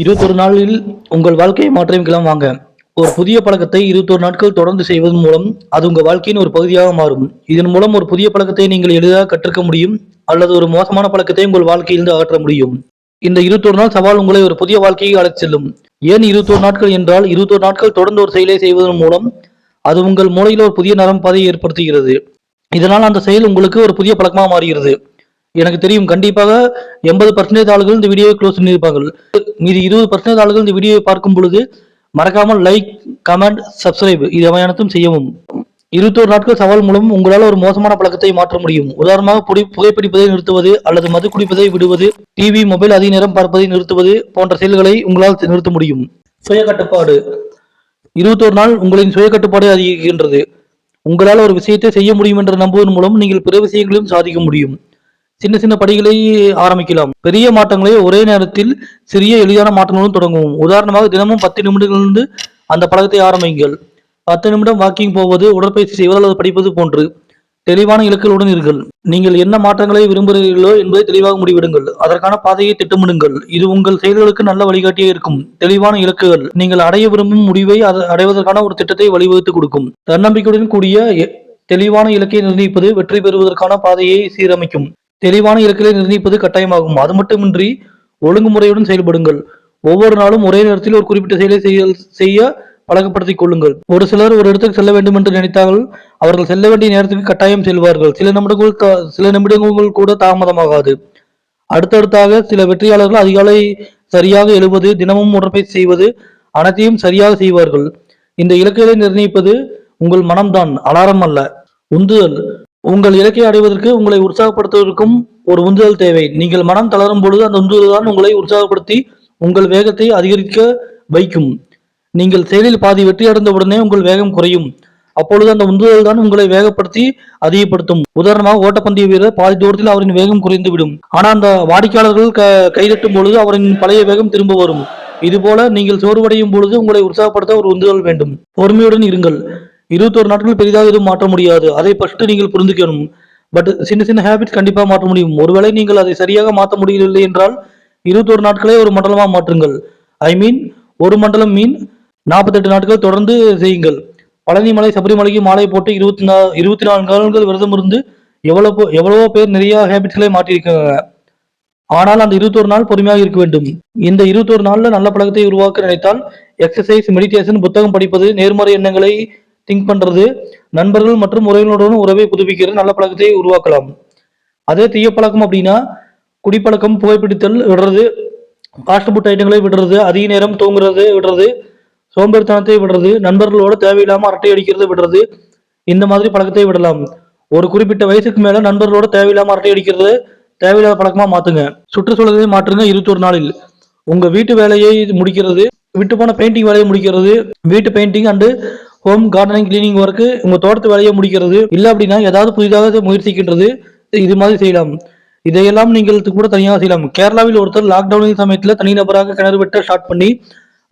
இருபத்தொரு நாளில் உங்கள் வாழ்க்கையை மாற்றியமைக்கலாம் வாங்க. ஒரு புதிய பழக்கத்தை இருபத்தொரு நாட்கள் தொடர்ந்து செய்வதன் மூலம் அது உங்கள் வாழ்க்கையின் ஒரு பகுதியாக மாறும். இதன் மூலம் ஒரு புதிய பழக்கத்தை நீங்கள் எளிதாக கற்றுக்க முடியும் அல்லது ஒரு மோசமான பழக்கத்தை உங்கள் வாழ்க்கையிலிருந்து அகற்ற முடியும். இந்த இருபத்தொரு நாள் சவால் உங்களை ஒரு புதிய வாழ்க்கையை அழைத்து செல்லும். ஏன் இருபத்தொரு நாட்கள் என்றால் இருபத்தொரு நாட்கள் தொடர்ந்து ஒரு செயலை செய்வதன் மூலம் அது உங்கள் மூளையில் ஒரு புதிய நரம் பாதையை ஏற்படுத்துகிறது. இதனால் அந்த செயல் உங்களுக்கு ஒரு புதிய பழக்கமாக மாறுகிறது. எனக்கு தெரியும் கண்டிப்பாக எண்பது பர்சன்டேஜ் ஆளுகள் இந்த வீடியோவை க்ளோஸ் பண்ணியிருப்பார்கள். மீதி இருபது பர்சன்டேஜ் ஆளுகள் இந்த வீடியோவை பார்க்கும் பொழுது மறக்காமல் லைக் கமெண்ட் சப்ஸ்கிரைப் இது அனைத்தும் செய்யவும். இருபத்தோரு நாட்கள் சவால் மூலம் உங்களால் ஒரு மோசமான பழக்கத்தை மாற்ற முடியும். உதாரணமாக புடி புகைப்பிடிப்பதை நிறுத்துவது அல்லது மது குடிப்பதை விடுவது டிவி மொபைல் அதிக நேரம் பார்ப்பதை நிறுத்துவது போன்ற செயல்களை உங்களால் நிறுத்த முடியும். சுய கட்டுப்பாடு. இருபத்தோரு நாள் உங்களின் சுய கட்டுப்பாடு அதிகரிக்கின்றது. உங்களால் ஒரு விஷயத்தை செய்ய முடியும் என்று நம்புவதன் மூலம் நீங்கள் பிற விஷயங்களையும் சாதிக்க முடியும். சின்ன சின்ன படிகளை ஆரம்பிக்கலாம். பெரிய மாற்றங்களை ஒரே நேரத்தில் சிறிய எளிதான மாற்றங்களும் தொடங்கும் உதாரணமாக தினமும் பத்து நிமிடங்களிலிருந்து அந்த பழக்கத்தை ஆரம்பிங்கள் பத்து நிமிடம் வாக்கிங் போவது உடற்பயிற்சி செய்வது அல்லது படிப்பது போன்று தெளிவான இலக்குகளுடன் இருங்கள். நீங்கள் என்ன மாற்றங்களை விரும்புகிறீர்களோ என்பதை தெளிவாக முடிவெடுங்கள். அதற்கான பாதையை திட்டமிடுங்கள். இது உங்கள் செயல்களுக்கு நல்ல வழிகாட்டியே இருக்கும். தெளிவான இலக்குகள். நீங்கள் அடைய விரும்பும் முடிவை அதை அடைவதற்கான ஒரு திட்டத்தை வழிவகுத்து கொடுக்கும். தன்னம்பிக்கையுடன் கூடிய எ- தெளிவான இலக்கை நிர்ணயிப்பது வெற்றி பெறுவதற்கான பாதையை சீரமைக்கும். தெளிவான இலக்குகளை நிர்ணயிப்பது கட்டாயமாகும். அது மட்டுமின்றி ஒழுங்குமுறையுடன் செயல்படுங்கள். ஒவ்வொரு நாளும் ஒரே நேரத்தில் ஒரு குறிப்பிட்ட செயலை செய்ய செய்ய பழக்கப்படுத்திக் கொள்ளுங்கள். ஒரு சிலர் ஒரு இடத்துக்கு செல்ல வேண்டும் என்று நினைத்தால் அவர்கள் செல்ல வேண்டிய நேரத்துக்கு கட்டாயம் செல்வார்கள். சில நிமிடங்கள் சில நிமிடங்கள் கூட தாமதமாகாது. அடுத்தடுத்தாக சில வெற்றியாளர்கள் அதிகாலை சரியாக எழுவது தினமும் உடற்பயிற்சி செய்வது அனைத்தையும் சரியாக செய்வார்கள். இந்த இலக்குகளை நிர்ணயிப்பது உங்கள் மனம்தான். அலாரம் அல்ல. உந்துதல். உங்கள் இலக்கை அடைவதற்கு உங்களை உற்சாகப்படுத்துவதற்கும் ஒரு உந்துதல் தேவை. நீங்கள் மனம் தளரும் பொழுது அந்த உந்துதல் தான் உங்களை உற்சாகப்படுத்தி உங்கள் வேகத்தை அதிகரிக்க வைக்கும். நீங்கள் செயலில் பாதி வெற்றி அடைந்த உடனே உங்கள் வேகம் குறையும். அப்பொழுது அந்த உந்துதல் தான் உங்களை வேகப்படுத்தி அதிகப்படுத்தும். உதாரணமாக ஓட்டப்பந்தய வீரர் பாதி தூரத்தில் அவரின் வேகம் குறைந்து விடும் ஆனால் அந்த வாடிக்கையாளர்கள் க கைதட்டும் பொழுது அவரின் பழைய வேகம் திரும்ப வரும். இதுபோல நீங்கள் சோர்வடையும் பொழுது உங்களை உற்சாகப்படுத்த ஒரு உந்துதல் வேண்டும். பொறுமையுடன் இருங்கள். இருபத்தோரு நாட்கள் பெரிதாக எதுவும் மாற்ற முடியாது. அதை ஃபர்ஸ்ட் நீங்கள் புரிந்துக்கணும். பட் சின்ன சின்ன ஹேபிட்ஸ் கண்டிப்பா மாற்ற முடியும். ஒருவேளை நீங்கள் அதை சரியாக மாற்ற முடியவில்லை என்றால் இருபத்தோரு நாட்களே ஒரு மண்டலமா மாற்றுங்கள். ஐ மீன் ஒரு மண்டலம் மீன் நாற்பத்தெட்டு நாட்கள் தொடர்ந்து செய்யுங்கள். பழனிமலை சபரிமலைக்கு மாலை போட்டு இருபத்தி நா இருபத்தி நாலு நாட்கள் விரதம் இருந்து எவ்வளவு எவ்வளவோ பேர் நிறைய ஹேபிட்ஸ்களை மாற்றியிருக்காங்க. ஆனால் அந்த இருபத்தொரு நாள் பொறுமையாக இருக்க வேண்டும். இந்த இருபத்தொரு நாள்ல நல்ல பழக்கத்தை உருவாக்க நினைத்தால் எக்ஸசைஸ் மெடிடேஷன் புத்தகம் படிப்பது நேர்மறை எண்ணங்களை திங்க் பண்றது நண்பர்கள் மற்றும் உறவினருடன் உறவை புதுப்பிக்கிறது நல்ல பழக்கத்தை உருவாக்கலாம். அதே தீய பழக்கம் அப்படின்னா குடிப்பழக்கம் புகைப்பிடித்தல் விடுறது ஃபாஸ்ட் ஃபுட் ஐட்டங்களை விடுறது அதிக நேரம் தூங்குறது விடுறது சோம்பேறித்தனத்தை விடுறது நண்பர்களோட தேவையில்லாமல் அரட்டை அடிக்கிறது விடுறது இந்த மாதிரி பழக்கத்தை விடலாம். ஒரு குறிப்பிட்ட வயசுக்கு மேல நண்பர்களோட தேவையில்லாமல் அரட்டை அடிக்கிறது தேவையில்லாத பழக்கமா மாத்துங்க. சுற்றுச்சூழலை மாற்றுங்க இருபத்தொரு நாளில். உங்க வீட்டு வேலையை முடிக்கிறது விட்டு போன பெயிண்டிங் வேலையை முடிக்கிறது வீட்டு painting and home gardening cleaning work உங்கள் தோட்டத்து வேலையை முடிக்கிறது. இல்லை அப்படின்னா ஏதாவது புதிதாக முயற்சிக்கின்றது. இது மாதிரி செய்யலாம். இதையெல்லாம் நீங்கள் கூட தனியாக செய்யலாம். கேரளாவில் ஒருத்தர் லாக்டவுன் சமயத்தில் தனிநபராக கிணறு வெட்ட ஸ்டார்ட் பண்ணி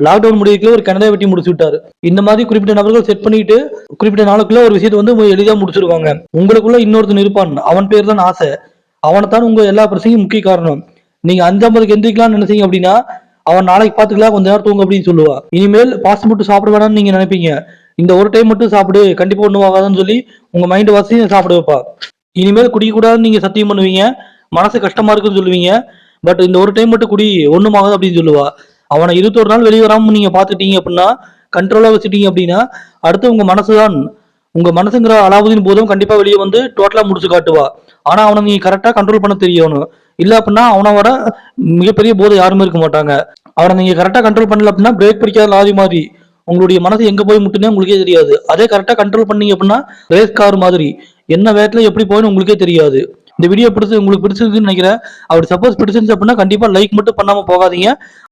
லாக்டவுன் முடிவுக்குள்ள ஒரு கிணறை வெட்டி முடிச்சு விட்டாரு. இந்த மாதிரி குறிப்பிட்ட நபர்கள் செட் பண்ணிட்டு குறிப்பிட்ட நாளுக்குள்ள ஒரு விஷயத்தை வந்து எளிதாக முடிச்சிருவாங்க. உங்களுக்குள்ள இன்னொருத்தன் இருப்பான். அவன் பேர் தான் ஆசை. அவனைத்தான் உங்க எல்லா பிரச்சனையும் முக்கிய காரணம். நீங்க அஞ்சம்பதுக்கு எந்திரிக்கலாம்னு நினைச்சீங்க அப்படின்னா அவன் நாளைக்கு பாத்துக்கலாம் கொஞ்ச நேரம் தூங்க அப்படின்னு சொல்லுவா. இனிமேல் பாஸ்ட் மட்டும் சாப்பிட வேணாம்னு நீங்க நினைப்பீங்க. இந்த ஒரு டைம் மட்டும் சாப்பிடு கண்டிப்பா ஒன்றும் ஆகாதுன்னு சொல்லி உங்க மைண்ட் வாசி சாப்பிட வைப்பா. இனிமேல் குடிக்கக்கூடாதுன்னு நீங்க சத்தியம் பண்ணுவீங்க. மனசு கஷ்டமா இருக்குன்னு சொல்லுவீங்க. பட் இந்த ஒரு டைம் மட்டும் குடி ஒன்றும் ஆகாது அப்படின்னு சொல்லுவா. அவனை இருபத்தொரு நாள் வெளியே வராம நீங்க பாத்துட்டீங்க அப்படின்னா கண்ட்ரோலா வச்சுட்டீங்க அப்படின்னா அடுத்து உங்க மனசுதான் உங்க மனசுங்கிற அலாவுதீன் போதும் கண்டிப்பா வெளியே வந்து டோட்டலா முடிச்சு காட்டுவா. ஆனா அவனை நீங்க கரெக்டா கண்ட்ரோல் பண்ண தெரியணும் இல்ல அப்படின்னா அவனை வர மிகப்பெரிய போதை யாருமே இருக்க மாட்டாங்க. அவனை நீங்க கரெக்டா கண்ட்ரோல் பண்ணல அப்படின்னா பிரேக் பிடிக்காத லாரி மாதிரி. உங்களுடைய மனசு எங்க போய் முட்டுனே உங்களுக்கே தெரியாது. அதே கரெக்டா கண்ட்ரோல் பண்ணீங்க அப்படின்னா ரேஸ் கார் மாதிரி. என்ன வேகத்துல எப்படி போயின்னு உங்களுக்கே தெரியாது. இந்த வீடியோ பிடிச்சது உங்களுக்கு பிடிச்சிருக்குன்னு நினைக்கிறேன். அப்படி சப்போஸ் பிடிச்சிருந்துச்சு அப்படின்னா கண்டிப்பா லைக் மட்டும் பண்ணாம போகாதீங்க.